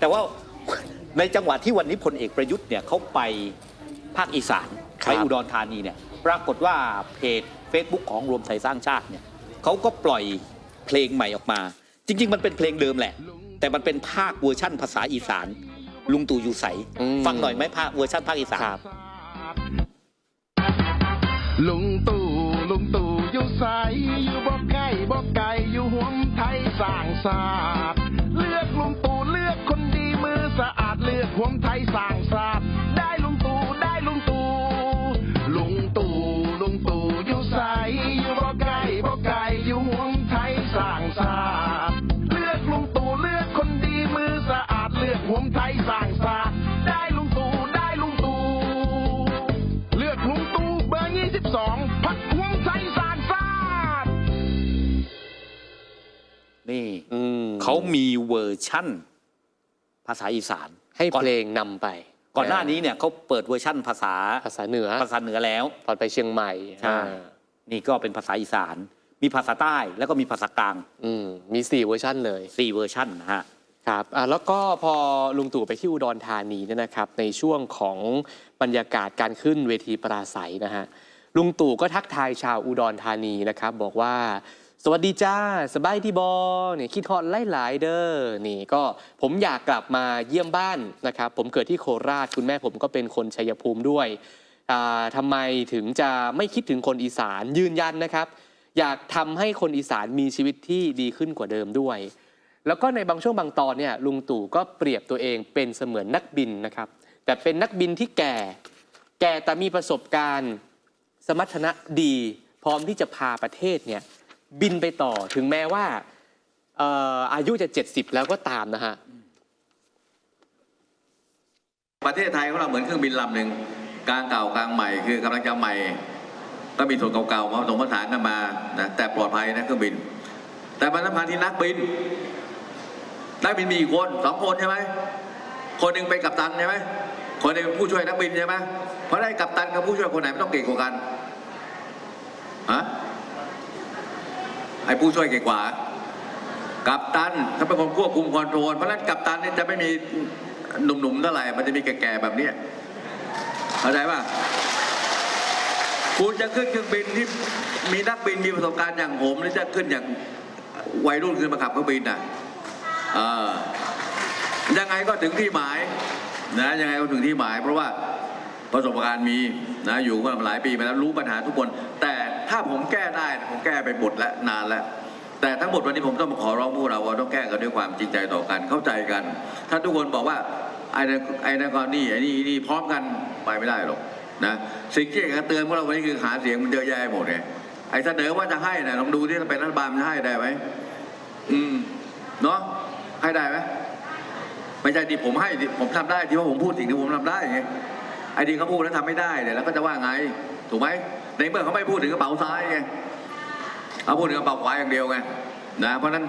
แต่ว่าในจังหวะที่วันนี้พลเอกประยุทธ์เนี่ยเขาไปภาคอีสานครับไปอุดรธานีเนี่ยปรากฏว่าเพจ Facebook ของรวมไทยสร้างชาติเนี่ยเขาก็ปล่อยเพลงใหม่ออกมา จริง ๆ มันเป็นเพลงเดิมแหละ แต่มันเป็นภาคเวอร์ชั่นภาษาอีสาน ลุงตู่อยู่ใสอืมฟังหน่อยไหมภาคเวอร์ชันภาคอีสานครับลุงตู่ลุงตู่อยู่ใสอยู่บ่ใกล้บ่ไกลอยู่ห่วมไทยสร้างชาติ มเขามีเวอร์ชั่น ภาษาอีสานให้ก่อนเพลงนำไปก่อนหน้านี้เนี่ยเขาเปิดเวอร์ชั่นภาษาภาษาเหนือภาษาเหนือแล้ว ตอนไปเชียงใหม่ใช่อ่านี่ก็เป็นภาษาอีสาน มีภาษาใต้แล้วก็มีภาษากลางอืมมีสี่เวอร์ชันเลย สี่เวอร์ชันนะฮะ ครับอ่าแล้วก็พอลุงตู่ไปที่อุดรธานีเนี่ยนะครับ ในช่วงของบรรยากาศการขึ้นเวทีปราศัยนะฮะลุงตู่ก็ทักทายชาวอุดรธานีนะครับ บอกว่า สวัสดีจ้า สบายดีบอเนี่ยคิดฮอดหลายๆเด้อนี่ก็ผมอยากกลับมาเยี่ยมบ้านนะครับ ผมเกิดที่โคราชคุณแม่ผมก็เป็นคนชัยภูมิด้วยทำไมถึงจะไม่คิดถึงคนอีสานยืนยันนะครับ อยากทำให้คนอีสานมีชีวิตที่ดีขึ้นกว่าเดิมด้วย แล้วก็ในบางช่วงบางตอนเนี่ยลุงตู่ก็เปรียบตัวเองเป็นเสมือนนักบินนะครับ แต่เป็นนักบินที่แก่ แก่แต่มีประสบการณ์ สมรรถนะดี พร้อมที่จะพาประเทศเนี่ย บินไปต่อถึงแม้ว่าเอ่ออายุจะ 70 แล้วก็ตามนะฮะ ประเทศไทยของเราเหมือนเครื่องบินลำหนึ่งกลางเก่ากลางใหม่ คือกำลังจะใหม่ ก็มีส่วนเก่าๆมาผสมผสานกันมานะแต่ปลอดภัยนะเครื่องบิน แต่มันสำคัญที่นักบิน นักบินมีกี่คนสองคนใช่ไหมคนหนึ่งเป็นกัปตันใช่ไหมคนหนึ่งเป็นผู้ช่วยนักบินใช่ไหมเพราะได้กัปตันกับผู้ช่วยคนไหนไม่ต้องเก่งกว่ากันฮะ ไอ้ผู้ช่วยเก่งกว่า กัปตันเขาเป็นคนควบคุมคอนโทรลเพราะฉะนั้นกัปตันนี่จะไม่มีหนุ่มๆเท่าไหร่มันจะมีแก่ๆแบบนี้เข้าใจป่ะคุณจะขึ้นเครื่องบินที่มีนักบินมีประสบการณ์อย่างผมหรือจะขึ้นอย่างวัยรุ่นขึ้นมาขับเครื่องบินน่ะเออยังไงก็ถึงที่หมายนะยังไงก็ถึงที่หมาย เพราะว่าประสบการณ์มีนะอยู่มาหลายปีมาแล้วรู้ปัญหาทุกคน แต่ ถ้าผมแก้ได้นะผมแก้ไปหมดแล้วนานแล้ว แต่ทั้งหมดวันนี้ผมต้องมาขอร้องพวกเราว่าต้องแก้กันด้วยความจริงใจต่อกันเข้าใจกัน ถ้าทุกคนบอกว่าไอ้นั่นไอ้นั่นก็นี่ไอ้นี่นี่พร้อมกันไปไม่ได้หรอกนะสิ่งที่อยากจะเตือนพวกเราวันนี้คือหาเสียงมันเยอะแยะหมดไงไอ้เสนอว่าจะให้นะลองดูที่ถ้าเป็นรัฐบาลมันให้ได้ไหมอืมเนาะให้ได้ไหมไม่ใช่ที่ผมให้ที่ผมทำได้ที่ว่าผมพูดสิ่งที่ผมทำได้ไงไอ้ที่เขาพูดแล้วทำไม่ได้เนี่ยแล้วก็จะว่าไงถูกไหม ในเมื่อเขาไม่พูดถึงกระเป๋าซ้ายไงเอาพูดถึงกระเป๋าขวาอย่างเดียวไงนะเพราะฉะนั้น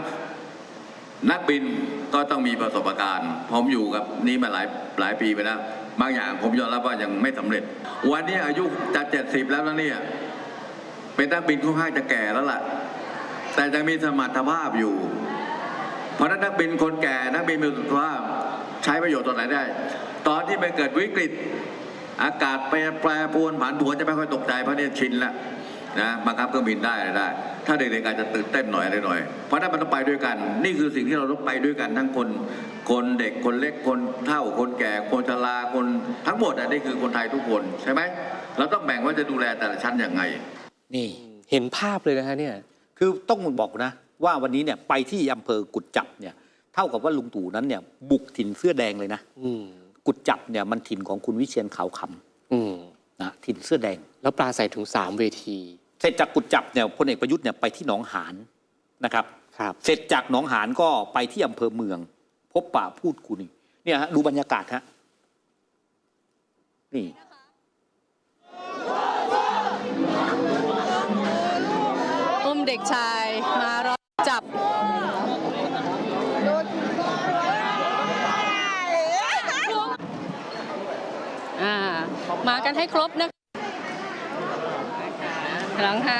นักบินก็ต้องมีประสบการณ์ผมอยู่กับนี้มาหลายหลายปีไปแล้วบางอย่างผมยอมรับว่ายังไม่สำเร็จ วันนี้อายุจะเจ็ดสิบแล้วนะเนี่ยเป็นนักบินค่อนข้างจะแก่แล้วล่ะ แต่ยังมีสมรรถภาพอยู่ เพราะนั้นนักบินคนแก่นักบินมีสมรรถภาพใช้ประโยชน์ตอนไหนได้ ตอนที่ไปเกิดวิกฤต อากาศแปรแปรปรวนผันผวนจะไม่ค่อยตกใจเพราะเนี่ยชินแล้วนะบังคับเครื่องบินได้อะไรได้ ถ้าเด็กๆอาจจะตื่นเต้นหน่อยอะไรหน่อย เพราะนั้นมันต้องไปด้วยกัน นี่คือสิ่งที่เราต้องไปด้วยกันทั้งคน คนเด็กคนเล็กคนเฒ่าคนแก่ คนชราคนทั้งหมดอันนี้คือคนไทยทุกคนใช่ไหมเราต้องแบ่งว่าจะดูแลแต่ละชั้นอย่างไง นี่เห็นภาพเลยนะฮะเนี่ยคือต้องบอกนะ ว่าวันนี้เนี่ยไปที่อำเภอกุดจับเนี่ย เท่ากับว่าลุงตู่นั้นเนี่ย บุกถิ่นเสื้อแดงเลยนะอืม กุดจับเนี่ยมันถิ่นของคุณวิเชียนขาวคอืมำนะถิ่นเสื้อแดง แล้วปลาใส่ถึง3เวที เสร็จจากกุดจับเนี่ยพลเอกประยุทธ์เนี่ยไปที่หนองหานนะครับครับ เสร็จจากหนองหานก็ไปที่อำเภอเมือง พบปะพูดคุยเนี่ยฮะดูบรรยากาศฮะนี่อุ้มเด็กชายมารอ มากันให้ครบนะหลังห้า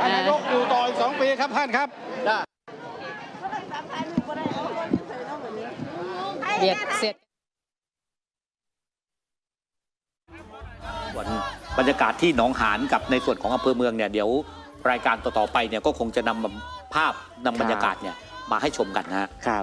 ท่านนายกอยู่ต่ออีกสองปีครับท่านครับบียดเสียดส่วนบรรยากาศที่หนองหานกับในส่วนของอำเภอเมืองเนี่ยเดี๋ยวรายการต่อๆไปเนี่ยก็คงจะนำภาพนำบรรยากาศเนี่ยมาให้ชมกันนะฮะครับ